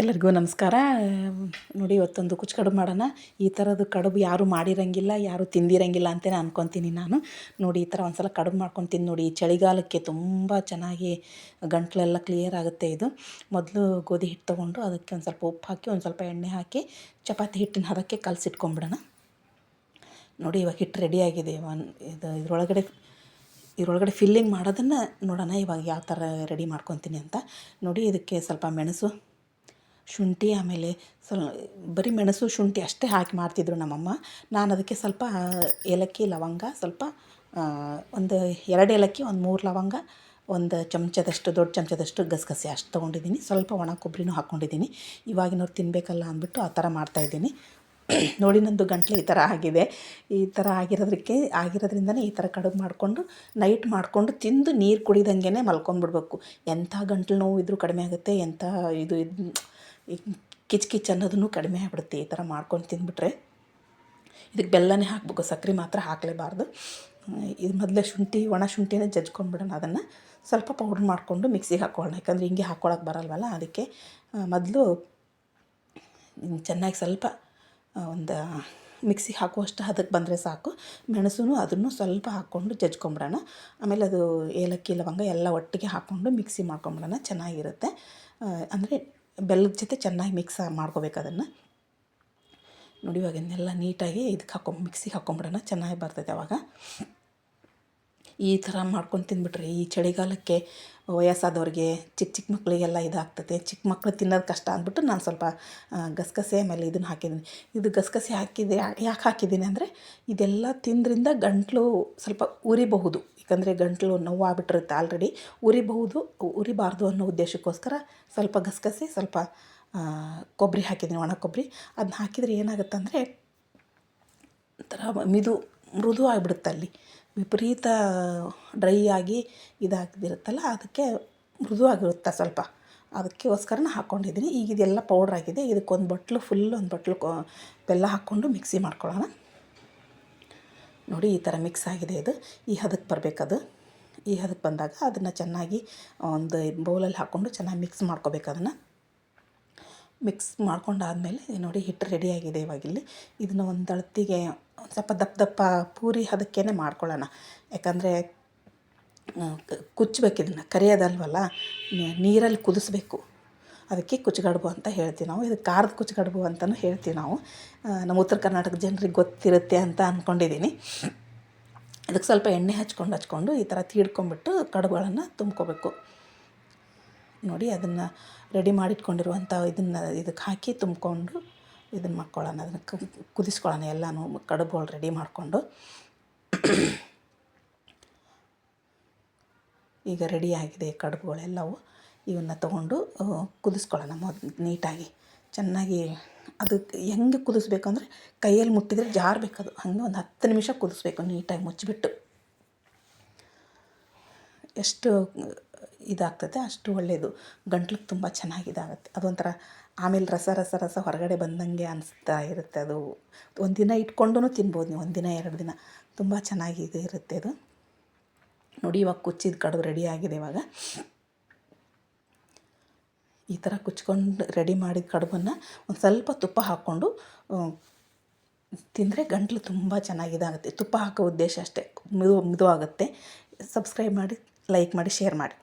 ಎಲ್ಲರಿಗೂ ನಮಸ್ಕಾರ. ನೋಡಿ ಇವತ್ತೊಂದು ಕುಚ್ಚು ಕಡುಬು ಮಾಡೋಣ. ಈ ಥರದ್ದು ಕಡುಬು ಯಾರೂ ಮಾಡಿರಂಗಿಲ್ಲ, ಯಾರೂ ತಿಂದಿರಂಗಿಲ್ಲ ಅಂತಲೇ ಅನ್ಕೊತೀನಿ ನಾನು. ನೋಡಿ, ಈ ಥರ ಒಂದು ಸಲ ಕಡುಬು ಮಾಡ್ಕೊಂಡು ತಿಂದು ನೋಡಿ. ಚಳಿಗಾಲಕ್ಕೆ ತುಂಬ ಚೆನ್ನಾಗಿ ಗಂಟ್ಲೆಲ್ಲ ಕ್ಲಿಯರ್ ಆಗುತ್ತೆ ಇದು. ಮೊದಲು ಗೋಧಿ ಹಿಟ್ಟು ತೊಗೊಂಡು ಅದಕ್ಕೆ ಒಂದು ಸ್ವಲ್ಪ ಉಪ್ಪು ಹಾಕಿ, ಒಂದು ಸ್ವಲ್ಪ ಎಣ್ಣೆ ಹಾಕಿ, ಚಪಾತಿ ಹಿಟ್ಟಿನ ಅದಕ್ಕೆ ಕಲಸಿಟ್ಕೊಂಬಿಡೋಣ ನೋಡಿ, ಇವಾಗ ಹಿಟ್ಟು ರೆಡಿಯಾಗಿದೆ ಇದು ಇದರೊಳಗಡೆ ಇದರೊಳಗಡೆ ಫಿಲ್ಲಿಂಗ್ ಮಾಡೋದನ್ನು ನೋಡೋಣ ಇವಾಗ ಯಾವ ಥರ ರೆಡಿ ಮಾಡ್ಕೊತೀನಿ ಅಂತ. ನೋಡಿ, ಇದಕ್ಕೆ ಸ್ವಲ್ಪ ಮೆಣಸು ಶುಂಠಿ ಆಮೇಲೆ ಸ್ವಲ್ ಬರೀ ಮೆಣಸು ಶುಂಠಿ ಅಷ್ಟೇ ಹಾಕಿ ಮಾಡ್ತಿದ್ರು ನಮ್ಮಮ್ಮ. ನಾನು ಅದಕ್ಕೆ ಸ್ವಲ್ಪ ಏಲಕ್ಕಿ, ಲವಂಗ, ಸ್ವಲ್ಪ ಒಂದು ಎರಡು ಏಲಕ್ಕಿ, ಒಂದು ಮೂರು ಲವಂಗ, ಒಂದು ಚಮಚದಷ್ಟು, ದೊಡ್ಡ ಚಮಚದಷ್ಟು ಗಸಗಸೆ ಅಷ್ಟು ತೊಗೊಂಡಿದ್ದೀನಿ. ಸ್ವಲ್ಪ ಒಣ ಕೊಬ್ಬರಿನೂ ಹಾಕ್ಕೊಂಡಿದ್ದೀನಿ ಇವಾಗಿನವ್ರು ತಿನ್ನಬೇಕಲ್ಲ ಅಂದ್ಬಿಟ್ಟು ಆ ಥರ ಮಾಡ್ತಾಯಿದ್ದೀನಿ ನೋಡಿ ನಂದು ಗಂಟ್ಲು ಈ ಥರ ಆಗಿದೆ. ಈ ಥರ ಆಗಿರೋದಕ್ಕೆ ಆಗಿರೋದ್ರಿಂದನೇ ಈ ಥರ ಕಡುಬು ಮಾಡಿಕೊಂಡು ನೈಟ್ ಮಾಡಿಕೊಂಡು ತಿಂದು ನೀರು ಕುಡಿದಂಗೆ ಮಲ್ಕೊಂಡ್ಬಿಡ್ಬೇಕು ಎಂಥ ಗಂಟ್ಲು ನೋವು ಇದ್ದರೂ ಕಡಿಮೆ ಆಗುತ್ತೆ, ಎಂಥ ಇದು ಇದು ಕಿಚ್ ಕಿಚ್ ಅನ್ನೋದನ್ನು ಕಡಿಮೆ ಆಗ್ಬಿಡುತ್ತೆ ಈ ಥರ ಮಾಡ್ಕೊಂಡು ತಿಂದುಬಿಟ್ರೆ. ಇದಕ್ಕೆ ಬೆಲ್ಲನೇ ಹಾಕಬೇಕು ಸಕ್ಕರೆ ಮಾತ್ರ ಹಾಕಲೇಬಾರ್ದು. ಇದು ಮೊದಲೇ ಶುಂಠಿ, ಒಣ ಶುಂಠಿನೇ ಜಜ್ಕೊಂಡ್ಬಿಡೋಣ ಅದನ್ನು. ಸ್ವಲ್ಪ ಪೌಡ್ರ್ ಮಾಡಿಕೊಂಡು ಮಿಕ್ಸಿಗೆ ಹಾಕ್ಕೊಳ್ಳೋಣ ಯಾಕಂದರೆ ಹಿಂಗೆ ಹಾಕ್ಕೊಳಕ್ಕೆ ಬರಲ್ವಲ್ಲ, ಅದಕ್ಕೆ ಮೊದಲು ಚೆನ್ನಾಗಿ ಸ್ವಲ್ಪ ಒಂದು ಮಿಕ್ಸಿಗೆ ಹಾಕುವಷ್ಟು ಹದಕ್ಕೆ ಬಂದರೆ ಸಾಕು. ಮೆಣಸು ಅದನ್ನು ಸ್ವಲ್ಪ ಹಾಕ್ಕೊಂಡು ಜಜ್ಕೊಂಬಿಡೋಣ. ಆಮೇಲೆ ಅದು ಏಲಕ್ಕಿ, ಲವಂಗ ಎಲ್ಲ ಒಟ್ಟಿಗೆ ಹಾಕ್ಕೊಂಡು ಮಿಕ್ಸಿ ಮಾಡ್ಕೊಂಬಿಡೋಣ. ಚೆನ್ನಾಗಿರುತ್ತೆ. ಅಂದರೆ ಬೆಲ್ಲದ ಜೊತೆ ಚೆನ್ನಾಗಿ ಮಿಕ್ಸ್ ಮಾಡ್ಕೋಬೇಕು ಅದನ್ನು. ನೋಡಿ ಇವಾಗ ಇದನ್ನೆಲ್ಲ ನೀಟಾಗಿ ಇದಕ್ಕೆ ಹಾಕೊಂಡು ಮಿಕ್ಸಿಗೆ ಹಾಕ್ಕೊಂಬಿಡೋಣ ಚೆನ್ನಾಗಿ ಬರ್ತೈತೆ ಅವಾಗ. ಈ ಥರ ಮಾಡ್ಕೊಂಡು ತಿಂದ್ಬಿಟ್ರೆ ಈ ಚಳಿಗಾಲಕ್ಕೆ ವಯಸ್ಸಾದವ್ರಿಗೆ ಚಿಕ್ಕ ಚಿಕ್ಕ ಮಕ್ಕಳಿಗೆಲ್ಲ ಇದಾಗ್ತದೆ. ಚಿಕ್ಕ ಮಕ್ಕಳು ತಿನ್ನೋದು ಕಷ್ಟ ಅಂದ್ಬಿಟ್ಟು ನಾನು ಸ್ವಲ್ಪ ಗಸಗಸೆ ಆಮೇಲೆ ಇದನ್ನು ಹಾಕಿದ್ದೀನಿ. ಇದು ಗಸಗಸೆ ಹಾಕಿದೆ, ಯಾಕೆ ಹಾಕಿದ್ದೀನಿ ಅಂದರೆ ಇದೆಲ್ಲ ತಿಂದ್ರಿಂದ ಗಂಟಲು ಸ್ವಲ್ಪ ಉರಿಬಹುದು. ಯಾಕಂದರೆ ಗಂಟಲು ನೋವಾಗ್ಬಿಟ್ಟಿರುತ್ತೆ ಆಲ್ರೆಡಿ ಉರಿಬಹುದು, ಉರಿಬಾರ್ದು ಅನ್ನೋ ಉದ್ದೇಶಕ್ಕೋಸ್ಕರ ಸ್ವಲ್ಪ ಗಸಗಸೆ, ಸ್ವಲ್ಪ ಕೊಬ್ಬರಿ ಹಾಕಿದ್ದೀನಿ, ಒಣ ಕೊಬ್ಬರಿ ಅದನ್ನ ಹಾಕಿದರೆ ಏನಾಗುತ್ತೆ ಅಂದರೆ ಒಂಥರ ಮಿದು ಮೃದು ಆಗಿಬಿಡುತ್ತೆ ಅಲ್ಲಿ. ವಿಪರೀತ ಡ್ರೈ ಆಗಿ ಇದಾಗದಿರುತ್ತಲ್ಲ ಅದಕ್ಕೆ ಮೃದು ಆಗಿರುತ್ತೆ ಸ್ವಲ್ಪ. ಅದಕ್ಕೋಸ್ಕರನೇ ಹಾಕ್ಕೊಂಡಿದ್ದೀನಿ ಈಗ ಇದೆಲ್ಲ ಪೌಡ್ರ್ ಆಗಿದೆ. ಇದಕ್ಕೊಂದು ಬಟ್ಲು, ಫುಲ್ ಒಂದು ಬಟ್ಲು ಕೊ, ಬೆಲ್ಲ ಹಾಕ್ಕೊಂಡು ಮಿಕ್ಸಿ ಮಾಡ್ಕೊಳ್ಳೋಣ. ನೋಡಿ, ಈ ಥರ ಮಿಕ್ಸ್ ಆಗಿದೆ ಇದು. ಈ ಹದಕ್ಕೆ ಬರಬೇಕದು. ಈ ಹದಕ್ಕೆ ಬಂದಾಗ ಅದನ್ನು ಚೆನ್ನಾಗಿ ಒಂದು ಬೌಲಲ್ಲಿ ಹಾಕ್ಕೊಂಡು ಚೆನ್ನಾಗಿ ಮಿಕ್ಸ್ ಮಾಡ್ಕೋಬೇಕು ಅದನ್ನು. ಮಿಕ್ಸ್ ಮಾಡ್ಕೊಂಡಾದಮೇಲೆ ನೋಡಿ, ಹಿಟ್ಟು ರೆಡಿಯಾಗಿದೆ ಇವಾಗಿಲ್ಲಿ ಇದನ್ನು ಒಂದು ಅಳತಿಗೆ ಸ್ವಲ್ಪ ದಪ್ಪ ದಪ್ಪ ಪೂರಿ ಅದಕ್ಕೇನೆ ಮಾಡ್ಕೊಳ್ಳೋಣ. ಯಾಕಂದರೆ ಕುಚ್ಚಬೇಕು ಇದನ್ನು. ಕರಿಯೋದಲ್ವಲ್ಲ ನೀರಲ್ಲಿ ಕುದಿಸ್ಬೇಕು. ಅದಕ್ಕೆ ಕುಚ್ಚುಗಡುಬು ಅಂತ ಹೇಳ್ತೀವಿ ನಾವು. ಇದು ಖಾರದ ಕುಚ್ಚುಗಡ್ಬು ಅಂತಲೂ ಹೇಳ್ತೀವಿ ನಾವು. ನಮ್ಮ ಉತ್ತರ ಕರ್ನಾಟಕ ಜನರಿಗೆ ಗೊತ್ತಿರುತ್ತೆ ಅಂತ ಅಂದ್ಕೊಂಡಿದ್ದೀನಿ ಅದಕ್ಕೆ ಸ್ವಲ್ಪ ಎಣ್ಣೆ ಹಚ್ಕೊಂಡು ಹಚ್ಕೊಂಡು ಈ ಥರ ತೀಡ್ಕೊಂಬಿಟ್ಟು ಕಡುಬುಗಳನ್ನು ತುಂಬ್ಕೋಬೇಕು. ನೋಡಿ, ಅದನ್ನು ರೆಡಿ ಮಾಡಿಟ್ಕೊಂಡಿರುವಂಥ ಇದನ್ನು ಇದಕ್ಕೆ ಹಾಕಿ ತುಂಬಿಕೊಂಡು ಇದನ್ನು ಮಾಡ್ಕೊಳ್ಳೋಣ ಅದನ್ನು ಕುದಿಸ್ಕೊಳ್ಳೋಣ ಎಲ್ಲನೂ ಕಡುಬುಗಳು ರೆಡಿ ಮಾಡಿಕೊಂಡು. ಈಗ ರೆಡಿಯಾಗಿದೆ ಕಡುಬುಗಳೆಲ್ಲವೂ ಇವನ್ನ ತೊಗೊಂಡು ಕುದಿಸ್ಕೊಳ್ಳೋಣ ಮೊದ್, ನೀಟಾಗಿ. ಚೆನ್ನಾಗಿ ಅದಕ್ಕೆ ಹೆಂಗೆ ಕುದಿಸ್ಬೇಕು ಅಂದರೆ ಕೈಯಲ್ಲಿ ಮುಟ್ಟಿದರೆ ಜಾರಬೇಕದು ಹಂಗೆ ಒಂದು ಹತ್ತು ನಿಮಿಷ ಕುದಿಸ್ಬೇಕು ನೀಟಾಗಿ ಮುಚ್ಚಿಬಿಟ್ಟು. ಎಷ್ಟು ಇದಾಗ್ತದೆ, ಅಷ್ಟು ಒಳ್ಳೆಯದು ಗಂಟ್ಲಿಗೆ ತುಂಬ ಚೆನ್ನಾಗಿ ಇದಾಗುತ್ತೆ. ಅದೊಂಥರ ಆಮೇಲೆ ರಸ ರಸ ರಸ ಹೊರಗಡೆ ಬಂದಂಗೆ ಅನಿಸ್ತಾ ಇರುತ್ತೆ ಅದು. ಒಂದಿನ ದಿನ ಇಟ್ಕೊಂಡು ತಿನ್ಬೋದು ನೀವು ಒಂದಿನ ಎರಡು ದಿನ. ತುಂಬ ಚೆನ್ನಾಗಿ ಇದು ಇರುತ್ತೆ ಅದು. ನೋಡಿ, ಇವಾಗ ಕುಚ್ಚಿದ ಕಡುಬು ರೆಡಿ ಆಗಿದೆ ಇವಾಗ. ಈ ಥರ ಕುಚ್ಕೊಂಡು ರೆಡಿ ಮಾಡಿದ ಕಡುಬನ್ನು ಒಂದು ಸ್ವಲ್ಪ ತುಪ್ಪ ಹಾಕ್ಕೊಂಡು ತಿಂದರೆ ಗಂಟ್ಲು ತುಂಬ ಚೆನ್ನಾಗಿದಾಗುತ್ತೆ ತುಪ್ಪ ಹಾಕೋ ಉದ್ದೇಶ ಅಷ್ಟೇ. ಮೃದು ಮೆದು ಆಗುತ್ತೆ ಸಬ್ಸ್ಕ್ರೈಬ್ ಮಾಡಿ, ಲೈಕ್ ಮಾಡಿ, ಶೇರ್ ಮಾಡಿ.